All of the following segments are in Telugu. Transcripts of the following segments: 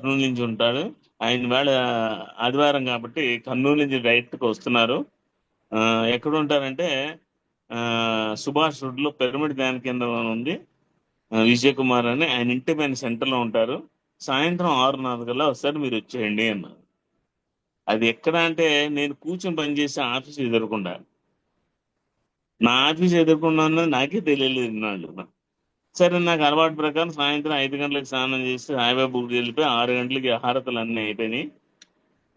కర్నూలు నుంచి ఉంటాడు. ఆయన వేళ ఆదివారం కాబట్టి కర్నూలు నుంచి డైరెక్ట్గా వస్తున్నారు. ఎక్కడ ఉంటారంటే సుభాష్ రోడ్లో పిరమిడ్ ధ్యాన కేంద్రం ఉంది. విజయ్ కుమార్ అని. ఆయన ఇంటి పైన సెంటర్లో ఉంటారు. సాయంత్రం ఆరున్నర కల్లా ఒకసారి మీరు వచ్చేయండి అన్నారు. అది ఎక్కడ అంటే నేను కూర్చొని పనిచేసే ఆఫీస్ ఎదురకుండా. నా ఆఫీస్ ఎదుర్కొన్నా నాకే తెలియలేదు నాకు సరే నాకు అలవాటు ప్రకారం సాయంత్రం ఐదు గంటలకు స్నానం చేసి హైవే వెళ్ళిపోయి ఆరు గంటలకి హారతలు అన్నీ అయిపోయినాయి.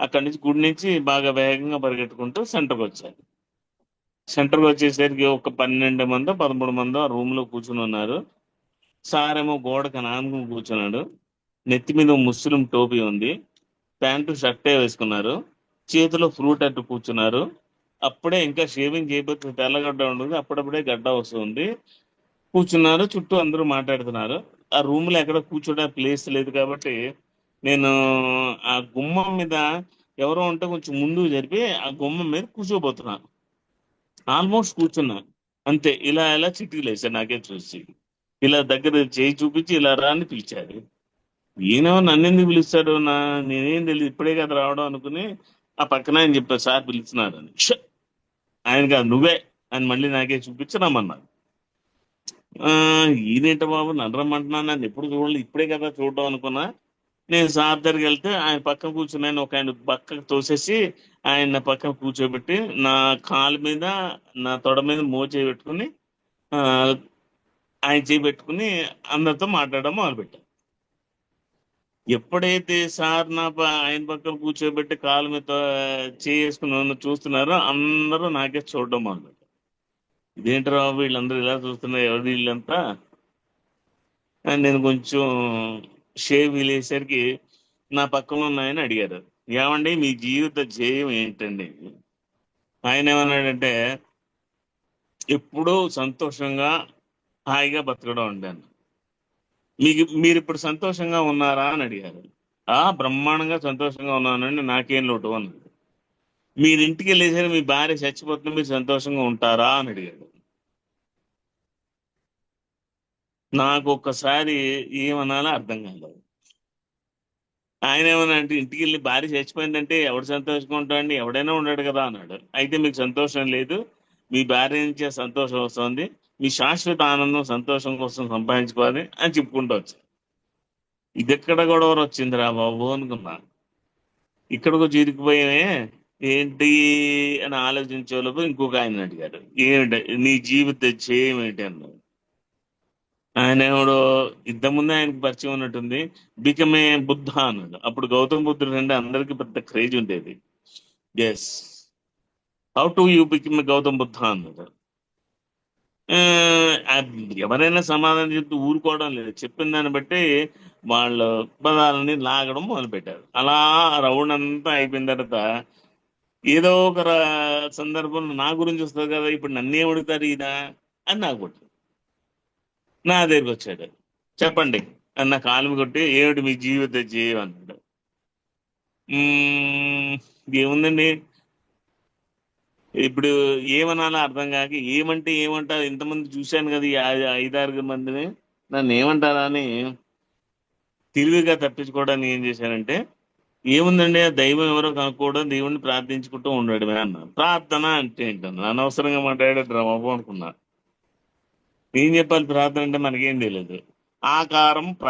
అక్కడి నుంచి గుడి నుంచి బాగా వేగంగా పరిగెట్టుకుంటూ సెంటర్కి వచ్చాను. సెంటర్కి వచ్చేసరికి ఒక పన్నెండు మందో పదమూడు మందో ఆ రూమ్లో కూర్చుని ఉన్నారు. సార్ ఏమో గోడకు నానుకుని కూర్చున్నాడు. నెత్తి మీద ముస్లిం టోపీ ఉంది. ప్యాంటు షర్టే వేసుకున్నారు. చేతిలో ఫ్రూట్ అట్టు కూర్చున్నారు. అప్పుడే ఇంకా షేవింగ్ చేయబోతే తెల్లగడ్డ ఉంటుంది అప్పుడప్పుడే గడ్డ వస్తుంది. కూర్చున్నారు చుట్టూ అందరూ మాట్లాడుతున్నారు. ఆ రూమ్లో ఎక్కడ కూర్చోడా ప్లేస్ లేదు కాబట్టి నేను ఆ గుమ్మం మీద ఎవరో ఉంటే కొంచెం ముందుకు జరిపి ఆ గుమ్మం మీద కూర్చోబోతున్నాను. ఆల్మోస్ట్ కూర్చున్నాను అంతే. ఇలా ఇలా చిటికలు వేసాను నాకే చూసి. ఇలా దగ్గర చేయి చూపించి ఇలా రా అని పిలిచారు. ఈయనేమో నన్ను ఎందుకు పిలుస్తాడు? నా నేనేం తెలియదు ఇప్పుడే కదా రావడం అనుకుని ఆ పక్కన ఆయన చెప్పారు సార్ పిలుస్తున్నారు అని "ష్! ఆయన కాదు నువ్వే అని మళ్ళీ నాకే చూపించి రమ్మన్నారు. ఈయనేంట బాబు? నన్ను రమ్మంటున్నాను నన్ను ఎప్పుడు చూడలేదు. ఇప్పుడే కదా చూడడం అనుకున్నా. నేను సార్ దగ్గరికి వెళ్తే ఆయన పక్కన కూర్చుని ఆయన ఒక ఆయన పక్కకు తోసేసి ఆయన పక్కన కూర్చోబెట్టి నా కాలు మీద నా తొడ మీద మోచేయి పెట్టుకుని ఆ, ఆయన చేయి పెట్టుకుని అందరితో మాట్లాడడం మొదలుపెట్టాను ఎప్పుడైతే సార్ నా ఆయన పక్కన కూర్చోబెట్టి కాలు మీద చేసుకుని చూస్తున్నారో అందరూ నాకే చూడడం మొదలుపెట్టారు. ఇదేంట్రా వీళ్ళందరూ ఇలా చూస్తున్నారు ఎవరి వీళ్ళంతా? నేను కొంచెం షేవ్ వీలేసరికి నా పక్కన ఉన్నాయని అడిగారు. ఏమండి మీ జీవిత ధ్యేయం ఏంటండి? ఆయన ఏమన్నాడంటే ఎప్పుడూ సంతోషంగా హాయిగా బతకడం ఉండాను మీకు మీరు ఇప్పుడు సంతోషంగా ఉన్నారా అని అడిగారు. ఆ బ్రహ్మాండంగా సంతోషంగా ఉన్నానండి నాకేం లోటు అన్నాడు మీరు ఇంటికి వెళ్ళేసరి మీ భార్య చచ్చిపోతుంది మీరు సంతోషంగా ఉంటారా అని అడిగాడు. నాకు ఒక్కసారి ఏమనాలో అర్థం కాలేదు. ఆయన ఏమన్నా అంటే ఇంటికి వెళ్ళి భార్య చచ్చిపోయిందంటే ఎవడు సంతోషంగా ఉంటాడండి? ఎవడైనా ఉన్నాడు కదా అన్నాడు. అయితే మీకు సంతోషం లేదు. మీ భార్య నుంచే సంతోషం వస్తుంది. మీ శాశ్వత ఆనందం సంతోషం కోసం సంపాదించుకోవాలి అని చెప్పుకుంటూ వచ్చాను ఇది ఎక్కడ గొడవ వచ్చిందిరా బాబు అనుకున్నా ఇక్కడికి చిరికిపోయామే ఏంటి అని ఆలోచించేలోపు ఇంకొక ఆయన అడిగారు ఏమిటి నీ జీవిత ధ్యేయం ఏంటి అన్నాడు. ఆయన ఎవడో ముందే ఆయనకు పరిచయం ఉన్నట్టుంది. బికమే బుద్ధ అన్నాడు. అప్పుడు గౌతమ్ బుద్ధుడు అంటే అందరికి పెద్ద క్రేజ్ ఉండేది. Yes how to you become Gautam Buddha అన్నాడు. ఆ, ఎవరైనా సమాధానం చెప్తూ ఊరుకోవడం లేదు. చెప్పిన దాన్ని బట్టి వాళ్ళ పదాలని లాగడం మొదలుపెట్టారు. అలా రౌండ్ అంతా అయిపోయిన తర్వాత ఏదో ఒక సందర్భంలో నా గురించి వస్తుంది కదా ఇప్పుడు నన్నే అడుగుతారు ఈయన అని నాకు కొట్టాడు నా దగ్గరికి వచ్చాడు. చెప్పండి అని నా కాలు కొట్టి ఏమిటి మీ జీవిత జీవం అన్నాడు ఏముందండి? ఇప్పుడు ఏమనాలో అర్థం కాక ఏమంటే ఏమంటారు? ఇంతమంది చూశాను కదా ఈ ఐదారు మందిని. నన్ను ఏమంటారా అని తెలివిగా తప్పించుకోవడానికి ఏం చేశానంటే ఏముందండి? దైవం ఎవరో కనుక్కోవడం దేవుణ్ణి ప్రార్థించుకుంటూ ఉండడమే అన్న ప్రార్థన అంటే ఏంటన్నా అనవసరంగా మాట్లాడే డ్రామా అనుకున్నా. ఏం చెప్పాలి? ప్రార్థన అంటే మనకేం తెలియదు ఆకారం